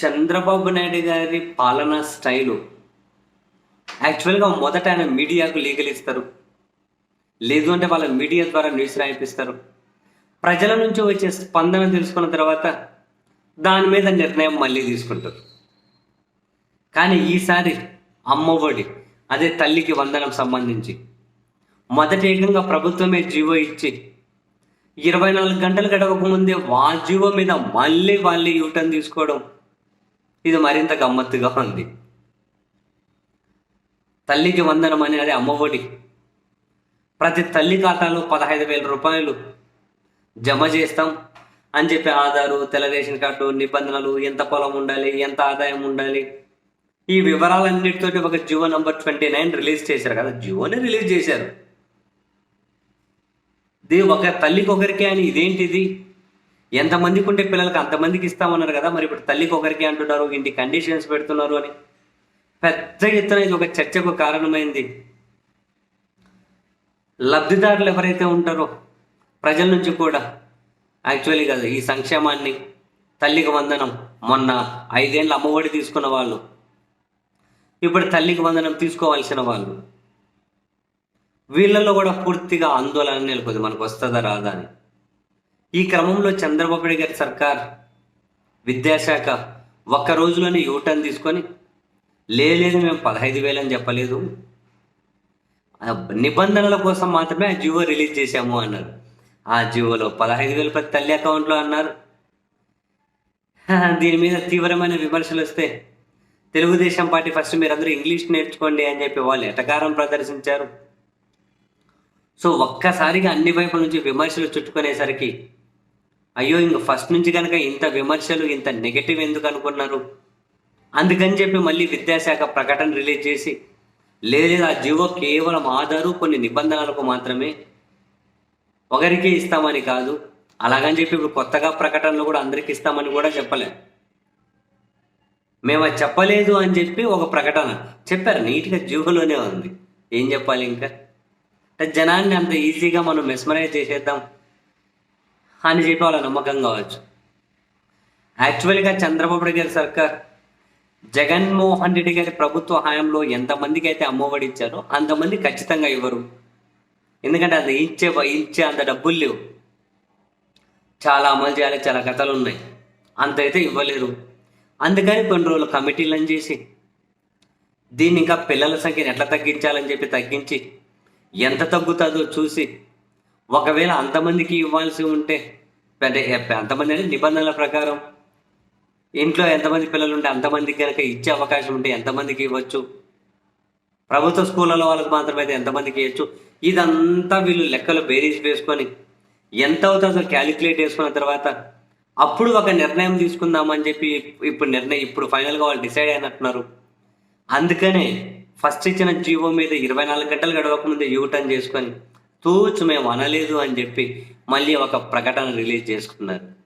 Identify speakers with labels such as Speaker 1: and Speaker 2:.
Speaker 1: చంద్రబాబు నాయుడు గారి పాలనా స్టైలు. యాక్చువల్గా మొదట ఆయన మీడియాకు లీగల్ ఇస్తారు లేదు అంటే వాళ్ళ మీడియా ద్వారా న్యూస్ రాయిపిస్తారు. ప్రజల నుంచి వచ్చే స్పందన తెలుసుకున్న తర్వాత దాని మీద నిర్ణయం మళ్ళీ తీసుకుంటారు. కానీ ఈసారి అమ్మఒడి అదే తల్లికి వందనం సంబంధించి మొదటి ఏకంగా ప్రభుత్వమే జీవో ఇచ్చి ఇరవై నాలుగు గంటలు గడవక ముందే వా జీవో మీద మళ్ళీ వాళ్ళే యూటర్న్ తీసుకోవడం ఇది మరింత గమ్మత్తుగా ఉంది. తల్లికి వందనం అనేది అమ్మఒడి. ప్రతి తల్లి ఖాతాలో పదహైదు వేల రూపాయలు జమ చేస్తాం అని చెప్పి ఆధారు తెల్ల రేషన్ కార్డు నిబంధనలు ఎంత పొలం ఉండాలి ఎంత ఆదాయం ఉండాలి. ఈ వివరాలన్నిటితోటి ఒక Jio number twenty nine release చేశారు కదా. జియోని రిలీజ్ చేశారు. ఇది ఒక తల్లికి ఒకరికి అని ఇదేంటిది? ఎంతమందికి ఉంటే పిల్లలకి అంతమందికి ఇస్తామన్నారు కదా మరి ఇప్పుడు తల్లికి ఒకరికి అంటున్నారు ఇంటి కండిషన్స్ పెడుతున్నారు అని. పెద్ద ఎత్తున ఇది ఒక చర్చకు కారణమైంది. లబ్ధిదారులు ఎవరైతే ఉంటారో ప్రజల నుంచి కూడా యాక్చువల్లీ కదా ఈ సంక్షేమాన్ని తల్లికి వందనం మొన్న ఐదేళ్ళు అమ్మఒడి తీసుకున్న వాళ్ళు ఇప్పుడు తల్లికి వందనం తీసుకోవాల్సిన వాళ్ళు. వీళ్ళల్లో కూడా పూర్తిగా ఆందోళన నెలకొంది మనకు వస్తుందా రాదా అని. ఈ క్రమంలో చంద్రబాబు నాయుడు గారి సర్కార్ విద్యాశాఖ ఒక్క రోజులోనే యూటర్న్ తీసుకొని లేదు మేము పదహైదు వేలు అని చెప్పలేదు. నిబంధనల కోసం మాత్రమే ఆ జియో రిలీజ్ చేశాము అన్నారు. ఆ జియోలో పదహైదు వేలు ప్రతి తల్లి అకౌంట్లో అన్నారు. దీని మీద తీవ్రమైన విమర్శలు వస్తే తెలుగుదేశం పార్టీ ఫస్ట్ మీరందరూ ఇంగ్లీష్ నేర్చుకోండి అని చెప్పి వాళ్ళు ఎటకారం ప్రదర్శించారు. సో ఒక్కసారిగా అన్ని వైపుల నుంచి విమర్శలు చుట్టుకునేసరికి అయ్యో ఇంక ఫస్ట్ నుంచి కనుక ఇంత విమర్శలు ఇంత నెగటివ్ ఎందుకు అనుకున్నారు? అందుకని చెప్పి మళ్ళీ విద్యాశాఖ ప్రకటన రిలీజ్ చేసి లేదు ఆ జీవో కేవలం ఆధారు కొన్ని నిబంధనలకు మాత్రమే ఒకరికి ఇస్తామని కాదు. అలాగని చెప్పి ఇప్పుడు కొత్తగా ప్రకటనలు కూడా అందరికి ఇస్తామని కూడా చెప్పలేదు మేము అది చెప్పలేదు అని చెప్పి ఒక ప్రకటన చెప్పారు. నీట్గా జీవోలోనే ఉంది. ఏం చెప్పాలి ఇంకా? జనాన్ని అంత ఈజీగా మనం మెస్మరైజ్ చేసేద్దాం. అని చెప్పి వాళ్ళ నమ్మకం కావచ్చు. యాక్చువల్గా చంద్రబాబు నాయుడు గారి సర్కార్ జగన్మోహన్ రెడ్డి గారి ప్రభుత్వ హయాంలో ఎంతమందికి అయితే అమ్మఒడి ఇచ్చారో అంతమంది ఖచ్చితంగా ఇవ్వరు. ఎందుకంటే అది ఇచ్చే ఇచ్చే అంత డబ్బులు లేవు. చాలా అమలు చేయాలి చాలా కథలు ఉన్నాయి. అంత అయితే ఇవ్వలేరు. అందుకని కొన్ని రోజులు కమిటీలను చేసి దీన్ని ఇంకా పిల్లల సంఖ్యను ఎట్లా తగ్గించాలని చెప్పి తగ్గించి ఎంత తగ్గుతుందో చూసి ఒకవేళ అంతమందికి ఇవ్వాల్సి ఉంటే అంటే అంతమంది అంటే నిబంధనల ప్రకారం ఇంట్లో ఎంతమంది పిల్లలు ఉంటే అంతమందికి కనుక ఇచ్చే అవకాశం ఉంటే ఎంతమందికి ఇవ్వచ్చు? ప్రభుత్వ స్కూళ్ళలో వాళ్ళకి మాత్రమైతే అయితే ఎంతమందికి ఇవ్వచ్చు? ఇదంతా వీళ్ళు లెక్కలు బేరీస్ వేసుకొని ఎంత అవుతుందో క్యాలిక్యులేట్ చేసుకున్న తర్వాత అప్పుడు ఒక నిర్ణయం తీసుకుందామని చెప్పి ఇప్పుడు నిర్ణయం ఇప్పుడు ఫైనల్గా వాళ్ళు డిసైడ్ అయినట్టున్నారు. అందుకనే ఫస్ట్ ఇచ్చిన జీవో మీద ఇరవై నాలుగు గంటలు గడవక ముందే యూటర్న్ చేసుకొని తూచు మేము అనలేదు అని చెప్పి మళ్ళీ ఒక ప్రకటన రిలీజ్ చేసుకున్నారు.